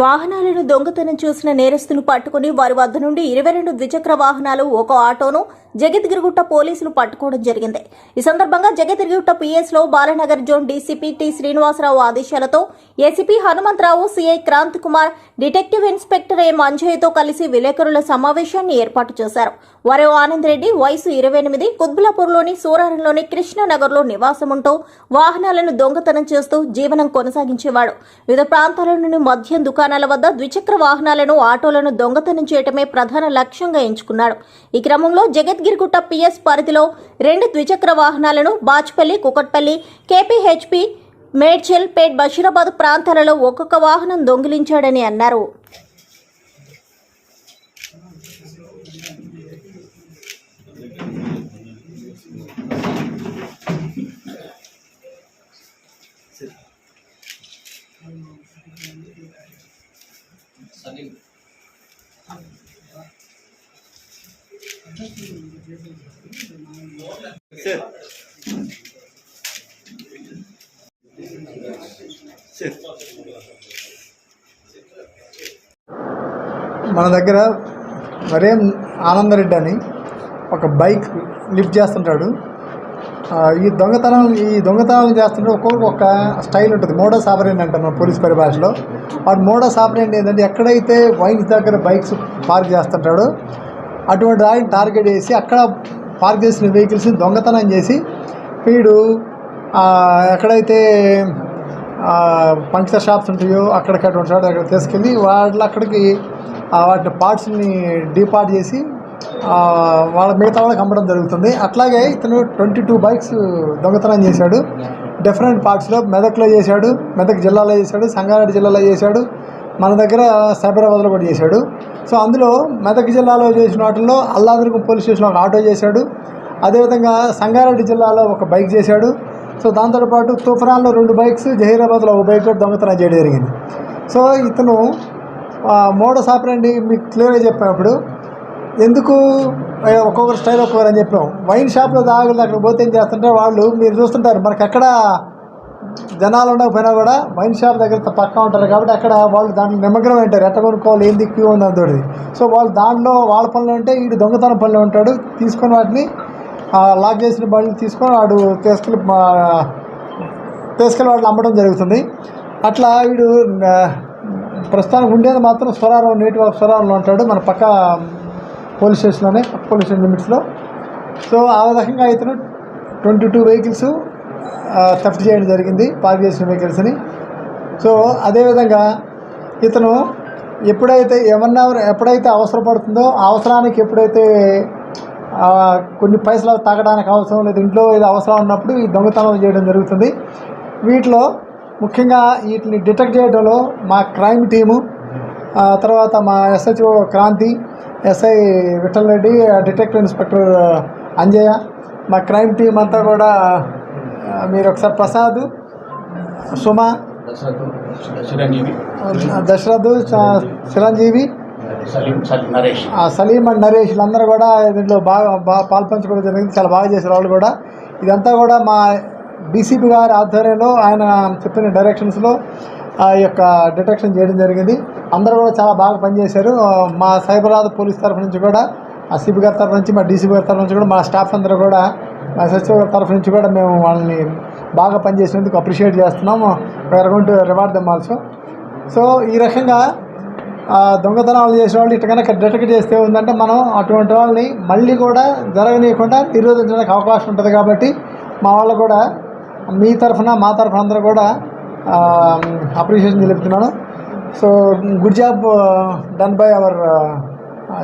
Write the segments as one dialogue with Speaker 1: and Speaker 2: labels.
Speaker 1: వాహనాలను దొంగతనం చూసిన నేరస్తును పట్టుకుని వారి వద్ద నుండి ఇరవై రెండు ద్విచక్ర వాహనాలు ఒక ఆటోను జగద్గిరిగుట్ట పోలీసులు పట్టుకోవడం జరిగింది. ఈ సందర్భంగా Jagadgirigutta పిఎస్లో Balanagar zone DCP T Srinivasarao ఆదేశాలతో ACP Hanumantharao CI Kranth Kumar detective inspector A మంజయ్యతో కలిసి విలేకరుల సమావేశాన్ని ఏర్పాటు చేశారు. వారు ఆనంద్ రెడ్డి వయసు ఇరవై ఎనిమిది కుత్బులాపూర్లోని సూరారంలోని కృష్ణనగర్లో నివాసముంటూ వాహనాలను దొంగతనం చేస్తూ జీవనం కొనసాగించేవాడు. వివిధ ప్రాంతాల నుండి మద్యం దుకాణాల వద్ద ద్విచక్ర వాహనాలను ఆటోలను దొంగతనం చేయటమే ప్రధాన లక్ష్యంగా ఎంచుకున్నాడు. ఈ క్రమంలో జగద్గిరిగుట్ట పిఎస్ పరిధిలో రెండు ద్విచక్ర వాహనాలను బాచ్పల్లి కుకట్పల్లి కేపీహెచ్పి మేడ్చల్ పేట్ బషీరాబాద్ ప్రాంతాలలో ఒక్కొక్క వాహనం దొంగిలించాడని అన్నారు.
Speaker 2: సార్. సార్
Speaker 3: మన దగ్గర మరేం ఆనందరెడ్డి అని ఒక బైక్ లిఫ్ట్ చేస్తుంటాడు. ఈ దొంగతనం ఈ దొంగతనాలు చేస్తుంటే ఒక్కొక్కరికి ఒక స్టైల్ ఉంటుంది. మోడో ఆపరేంట్ అంటారు మన పోలీస్ పరిభాషలో. వాడు మోడో సాపరేన్ ఏంటంటే ఎక్కడైతే వైన్స్ దగ్గర బైక్స్ పార్క్ చేస్తుంటాడో అటువంటి వాడిని టార్గెట్ చేసి అక్కడ పార్క్ చేసిన వెహికల్స్ని దొంగతనం చేసి వీడు ఎక్కడైతే పంక్చర్ షాప్స్ ఉంటాయో అక్కడికి అటువంటి చోట అక్కడ తీసుకెళ్ళి వాళ్ళు అక్కడికి వాటి పార్ట్స్ని డీపార్ట్ చేసి వాళ్ళ మిగతా వాళ్ళకి అమ్మడం జరుగుతుంది. అట్లాగే ఇతను ట్వంటీ టూ బైక్స్ దొంగతనం చేశాడు. డిఫరెంట్ పార్ట్స్లో మెదక్లో చేశాడు మెదక్ జిల్లాలో చేశాడు సంగారెడ్డి జిల్లాలో చేశాడు మన దగ్గర సైబరాబాద్లో కూడా చేశాడు. సో అందులో మెదక్ జిల్లాలో చేసిన వాటిల్లో అల్లాదుర్గం పోలీస్ స్టేషన్లో ఒక ఆటో చేశాడు. అదేవిధంగా సంగారెడ్డి జిల్లాలో ఒక బైక్ చేశాడు. సో దాంతోపాటు తుఫరాన్లో రెండు బైక్స్ జహీరాబాద్లో ఒక బైక్ కూడా దొంగతనం చేయడం జరిగింది. సో ఇతను మోడస్ ఆపరండి మీకు క్లియర్గా చెప్పినప్పుడు ఎందుకు? ఒక్కొక్కరు స్టైల్ ఒక్కొక్కరు అని చెప్పాం. వైన్ షాప్లో దాగులు అక్కడ పోతే ఏం చేస్తుంటే వాళ్ళు మీరు చూస్తుంటారు. మనకు ఎక్కడ జనాలు ఉండకపోయినా కూడా వైన్ షాప్ దగ్గర పక్కా ఉంటారు కాబట్టి అక్కడ వాళ్ళు దాంట్లో నిమగ్నం ఉంటారు ఎట్ట కొనుక్కోవాలి? ఏంది క్యూ ఉంది అంతటి సో వాళ్ళు దాంట్లో వాళ్ళ పనులు ఉంటే వీడు దొంగతనం పనులు ఉంటాడు. తీసుకొని వాటిని లాక్ చేసిన బండ్లు తీసుకొని వాడు తీసుకెళ్ళి తీసుకెళ్ళి వాటిని అమ్మడం జరుగుతుంది. అట్లా వీడు ప్రస్తుతానికి ఉండేది మాత్రం స్వరారం నేటి స్వరారంలో ఉంటాడు. మన పక్క పోలీస్ స్టేషన్లోనే పోలీస్ స్టేషన్ లిమిట్స్లో. సో ఆ రకంగా ఇతను ట్వంటీ టూ వెహికల్స్ థెఫ్ట్ చేయడం జరిగింది పార్క్ చేసిన వెహికల్స్ని. సో అదేవిధంగా ఇతను ఎప్పుడైతే ఏమన్నా ఎప్పుడైతే అవసరపడుతుందో అవసరానికి ఎప్పుడైతే కొన్ని పైసలు తాగడానికి అవసరం లేదు ఇంట్లో ఏదో అవసరం ఉన్నప్పుడు ఈ దొంగతనం చేయడం జరుగుతుంది. వీటిలో ముఖ్యంగా వీటిని డిటెక్ట్ చేయడంలో మా క్రైమ్ టీము తర్వాత మా SHO Kranthi SI Vittal Reddy detective inspector Anjaiah. మా క్రైమ్ టీం అంతా కూడా మీరు ఒకసారి ప్రసాద్ సుమ దశరథ్ చిరంజీవి
Speaker 4: సలీం
Speaker 3: అండ్ నరేష్ వీళ్ళందరూ కూడా దీంట్లో బాగా బాగా పాల్పంచుకోవడం జరిగింది. చాలా బాగా చేశారు వాళ్ళు కూడా. ఇదంతా కూడా మా డీసీపీ గారి ఆధ్వర్యంలో ఆయన చెప్పిన డైరెక్షన్స్లో ఆ యొక్క డిటెక్షన్ చేయడం జరిగింది. అందరూ కూడా చాలా బాగా పనిచేశారు. మా సైబరాబాద్ పోలీస్ తరఫు నుంచి కూడా ఆ సిబి గారి తరఫు నుంచి మా డీసీబీ గారి తరఫు నుంచి కూడా మా స్టాఫ్ అందరూ కూడా మా సచివ గారి తరఫు నుంచి కూడా మేము వాళ్ళని బాగా పనిచేసినందుకు అప్రిషియేట్ చేస్తున్నాము. We're going to reward them also so ఈ రకంగా దొంగతనాలు చేసే వాళ్ళు ఇటు కనుక డిటెక్ట్ చేస్తే ఉందంటే మనం అటువంటి వాళ్ళని మళ్ళీ కూడా జరగనీయకుండా నిరోధించడానికి అవకాశం ఉంటుంది కాబట్టి మా వాళ్ళు కూడా మీ తరఫున మా తరఫున అందరూ కూడా అప్రిషియేషన్ తెలుపుతున్నాను. So good job done by our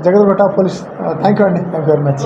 Speaker 3: Jagadgutta police thank you అండి థ్యాంక్ యూ వెరీ మచ్